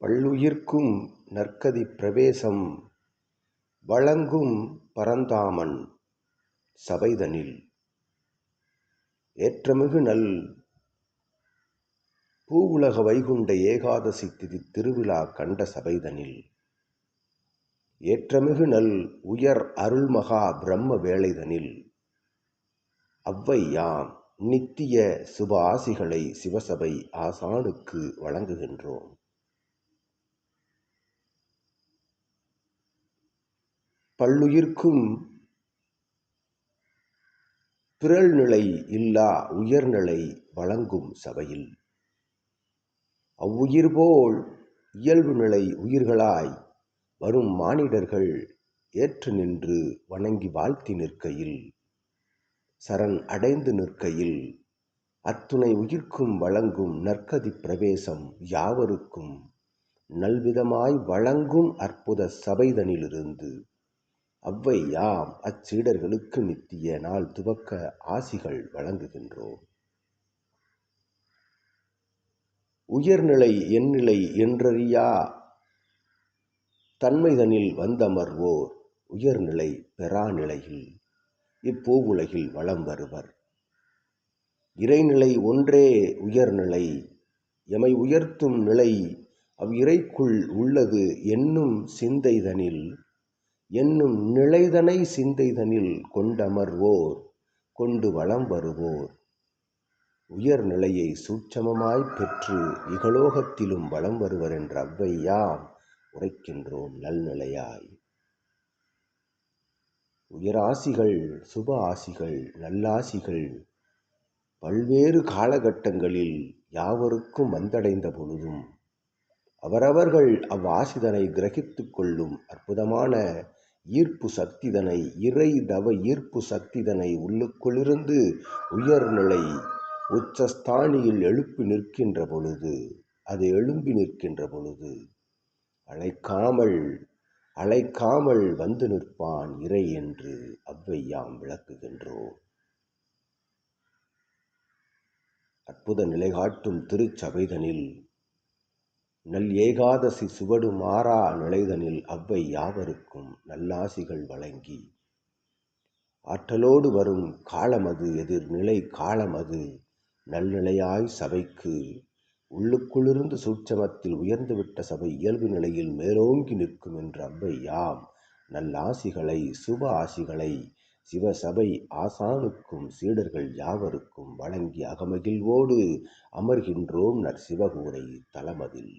பல்லுயிர்க்கும் நற்கதிப் பிரவேசம் வழங்கும் பரந்தாமன் சபைதனில். ஏற்றமிகு நல் பூவுலக வைகுண்ட ஏகாதசி திதித் திருவிழா கண்ட சபைதனில். ஏற்றமிகு நல் உயர் அருள்மகா பிரம்ம வேளைதனில். அவ்வை யாம் நித்திய சுப ஆசிகளை சிவசபை ஆசானுக்கு வழங்குகின்றோம். பல்லுயிர்க்கும் பிறழ்நிலை இல்லா உயர்நிலை வழங்கும் சபையில். அவ்வுயிர் போல் இயல்பு நிலை உயிர்களாய் வரும் மானிடர்கள் ஏற்று நின்று வணங்கி வாழ்த்தி நிற்கையில் சரண் அடைந்து நிற்கையில் அத்துணை உயிர்க்கும் வழங்கும் நற்கதிப் பிரவேசம் யாவருக்கும் நல்விதமாய் வழங்கும் அற்புத சபைதனிலிருந்து அவ்வையாம் அச்சீடர்களுக்கு நித்திய நாள் துவக்க ஆசிகள் வழங்குகின்றோம். உயர்நிலை எந்நிலை என்றறியா? தன்மைதனில் வந்தமர்வோர் உயர்நிலை பெறாநிலையில் இப்பூவுலகில் வலம் வருவர். இறைநிலை ஒன்றே உயர்நிலை எமை உயர்த்தும் நிலை அவ் இறைக்குள் உள்ளது என்னும் சிந்தைதனில் என்னும் நிலைதனை சிந்தைதனில் கொண்டமர்வோர் கொண்டு வளம் வருவோர். உயர்நிலையை சூட்சமமாய்ப் பெற்று இகலோகத்திலும் வளம் வருவர் என்ற அவ்வை யாம் உரைக்கின்றோம் நல்நிலையாய். உயராசிகள் சுப ஆசிகள் நல்லாசிகள் பல்வேறு காலகட்டங்களில் யாவருக்கும் வந்தடைந்த பொழுதும் அவரவர்கள் அவ்வாசிதனை கிரகித்து கொள்ளும் அற்புதமான ஈர்ப்பு சக்திதனை இறை தவ ஈர்ப்பு சக்திதனை உள்ளுக்குள்ளிருந்து உயர்நிலை உச்சஸ்தானியில் எழுப்பி நிற்கின்ற பொழுது அது எழும்பி நிற்கின்ற பொழுது அழைக்காமல் அழைக்காமல் வந்து நிற்பான் இறை என்று அவ்வையாம் விளக்குகின்றோம். அற்புத நிலை காட்டும் திருச்சபைதனில் நல் ஏகாதசி சுவடு மாறா நிலைதனில் அவ்வை யாவருக்கும் நல்லாசிகள் வழங்கி. ஆற்றலோடு வரும் காலமது எதிர்நிலை காலமது நல்நிலையாய் சபைக்கு உள்ளுக்குள்ளிருந்து சூட்சமத்தில் உயர்ந்துவிட்ட சபை இயல்பு நிலையில் மேலோங்கி நிற்கும் என்று அவ்வை யாம் நல்லாசிகளை சுப ஆசிகளை சிவசபை ஆசானுக்கும் சீடர்கள் யாவருக்கும் வழங்கி அகமகிழ்வோடு அமர்கின்றோம் நற்சிவகூரை தலமதில்.